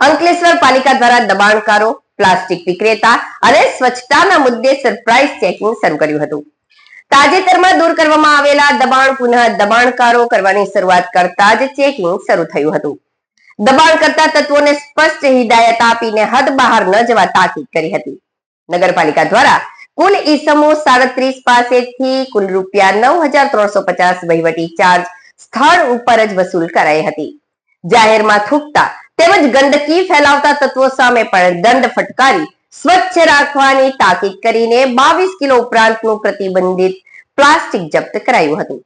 અંકલેશ્વર પાલિકા દ્વારા દબાણકારો, પ્લાસ્ટિક વિક્રેતા અને સ્વચ્છતાના મુદ્દે સરપ્રાઇઝ ચેકિંગ શરૂ કર્યું હતું. તાજેતરમાં દૂર કરવામાં આવેલા દબાણ, પુનઃ દબાણકારો કરવાની શરૂઆત કરતા જ ચેકિંગ શરૂ થયું હતું. દબાણ કરતા તત્વોને સ્પષ્ટ હિદાયત આપીને હદ બહાર ન જવા તાકીદ કરી હતી. નગરપાલિકા દ્વારા કુલ ઈસમો સાડત્રીસ પાસેથી કુલ રૂપિયા નવ હજાર ત્રણસો પચાસ વહીવટી ચાર્જ સ્થળ ઉપર જ વસૂલ કરાઈ હતી. જાહેરમાં થૂકતા તેમજ ગંદકી ફેલાવતા તત્વો સામે પણ દંડ ફટકારી, સ્વચ્છ રાખવાની તાકીદ કરીને બાવીસ કિલો ઉપરાંતનું પ્રતિબંધિત પ્લાસ્ટિક જપ્ત કરાયું હતું.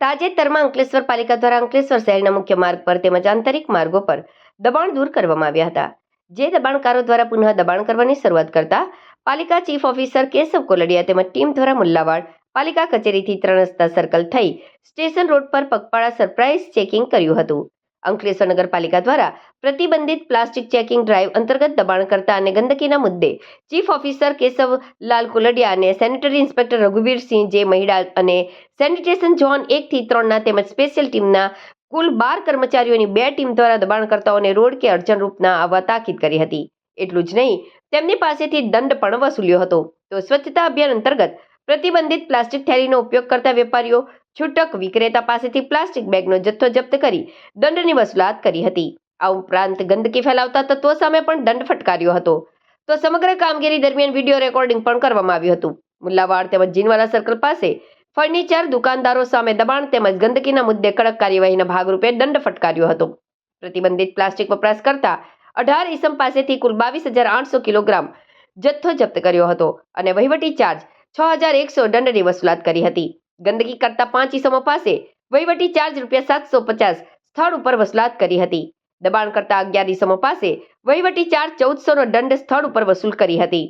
તાજેતરમાં અંકલેશ્વર પાલિકા દ્વારા અંકલેશ્વર શહેરના મુખ્ય માર્ગ પર તેમજ આંતરિક માર્ગો પર દબાણ દૂર કરવામાં આવ્યા હતા. જે દબાણકારો દ્વારા પુનઃ દબાણ કરવાની શરૂઆત કરતા પાલિકા ચીફ ઓફિસર કેશવ કોલડિયા તેમજ ટીમ દ્વારા મુલ્લાવાડ પાલિકા કચેરીથી ત્રણ રસ્તા સર્કલ થઈ સ્ટેશન રોડ પર પગપાળા સરપ્રાઇઝ ચેકિંગ કર્યું હતું. અંકલેશ્વર નગરપાલિકા દ્વારા પ્રતિબંધિત પ્લાસ્ટિક ચેકિંગ ડ્રાઈવ અંતર્ગત દબાણકર્તા અને ગંદકીના મુદ્દે ચીફ ઓફિસર કેશવ લાલ કુલડિયા અને સેનેટરી ઇન્સ્પેક્ટર રઘુવીરસિંહ જે મહિડા અને સેનિટેશન ઝોન એકથી ત્રણના તેમજ સ્પેશિયલ ટીમના કુલ બાર કર્મચારીઓની બે ટીમ દ્વારા દબાણકર્તાઓને રોડ કે અડચણરૂપના આવવા તાકીદ કરી હતી. એટલું જ નહીં, તેમની પાસેથી દંડ પણ વસૂલ્યો હતો. તો સ્વચ્છતા અભિયાન અંતર્ગત પ્રતિબંધિત પ્લાસ્ટિક થેલીનો ઉપયોગ કરતા વેપારીઓ છૂટક વિક્રેતા પાસેથી પ્લાસ્ટિક બેગનો જથ્થો જપ્ત કરી દંડની વસૂલાત કરી હતી. આ ઉપરાંત ગંદકી ફેલાવતા તત્વો સામે પણ દંડ ફટકાર્યો હતો. તો સમગ્ર કામગીરી દરમિયાન વીડિયો રેકોર્ડિંગ પણ કરવામાં આવ્યું હતું. મુલ્લાવાડ તેમજ જીનવાલા સર્કલ પાસે ફર્નિચર દુકાનદારો સામે દબાણ તેમજ ગંદકીના મુદ્દે કડક કાર્યવાહીના ભાગરૂપે દંડ ફટકાર્યો હતો. પ્રતિબંધિત પ્લાસ્ટિક વપરાશ કરતા અઢાર ઈસમ પાસેથી કુલ બાવીસ હજાર આઠસો કિલોગ્રામ જથ્થો જપ્ત કર્યો હતો અને વહીવટી ચાર્જ છ હજાર એકસો દંડની વસૂલાત કરી હતી. ગંદકી કરતા પાંચ ઈસમો પાસે વહીવટી ચાર્જ રૂપિયા સાતસો પચાસ સ્થળ ઉપર વસૂલાત કરી હતી. દબાણ કરતા અગિયાર ઈસમો પાસે વહીવટી ચાર્જ ચૌદસો નો દંડ સ્થળ ઉપર વસૂલ કરી હતી.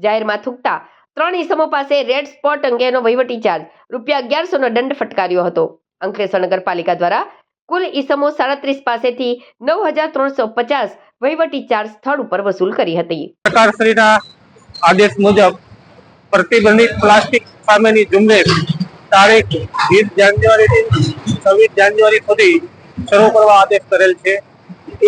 જાહેરમાં થૂકતા ત્રણ ઈસમો પાસે રેડ સ્પોટ અંગેનો વહીવટી ચાર્જ રૂપિયા અગિયારસોનો દંડ ફટકાર્યો હતો. અંકલેશ્વર નગરપાલિકા દ્વારા કુલ ઈસમો સાડત્રીસ પાસેથી નવ હજાર ત્રણસો પચાસ વહીવટી ચાર્જ સ્થળ ઉપર વસૂલ કરી હતી. સરકારશ્રીના આદેશ મુજબ પ્રતિબંધિત પ્લાસ્ટિક સામેની ઝુંબેશ તારીખ વીસ જાન્યુઆરીથી છવ્વીસ જાન્યુઆરી સુધી શરૂ કરવા આદેશ કરેલ છે.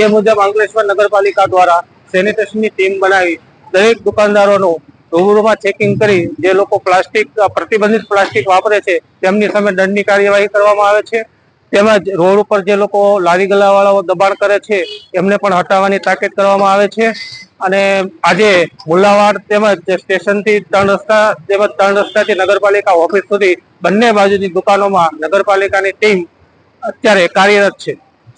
એ મુજબ અંકલેશ્વર નગરપાલિકા દ્વારા સેનિટેશનની ટીમ બનાવી દરેક દુકાનદારોનું રૂબરૂમાં ચેકિંગ કરી જે લોકો પ્લાસ્ટિક પ્રતિબંધિત પ્લાસ્ટિક વાપરે છે, તેમની સામે દંડની કાર્યવાહી કરવામાં આવે છે. તેમજ રોડ ઉપર જે લોકો લારી ગલ્લાવાળાઓ દબાણ કરે છે, એમને પણ હટાવવાની તાકીદ કરવામાં આવે છે. અને આજે મુલ્લાવાડ તેમજ સ્ટેશનથી ત્રણ રસ્તા, તેમજ ત્રણ રસ્તાથી નગરપાલિકા ઓફિસ સુધી બંને બાજુની દુકાનોમાં નગરપાલિકાની ટીમ અત્યારે કાર્યરત છે.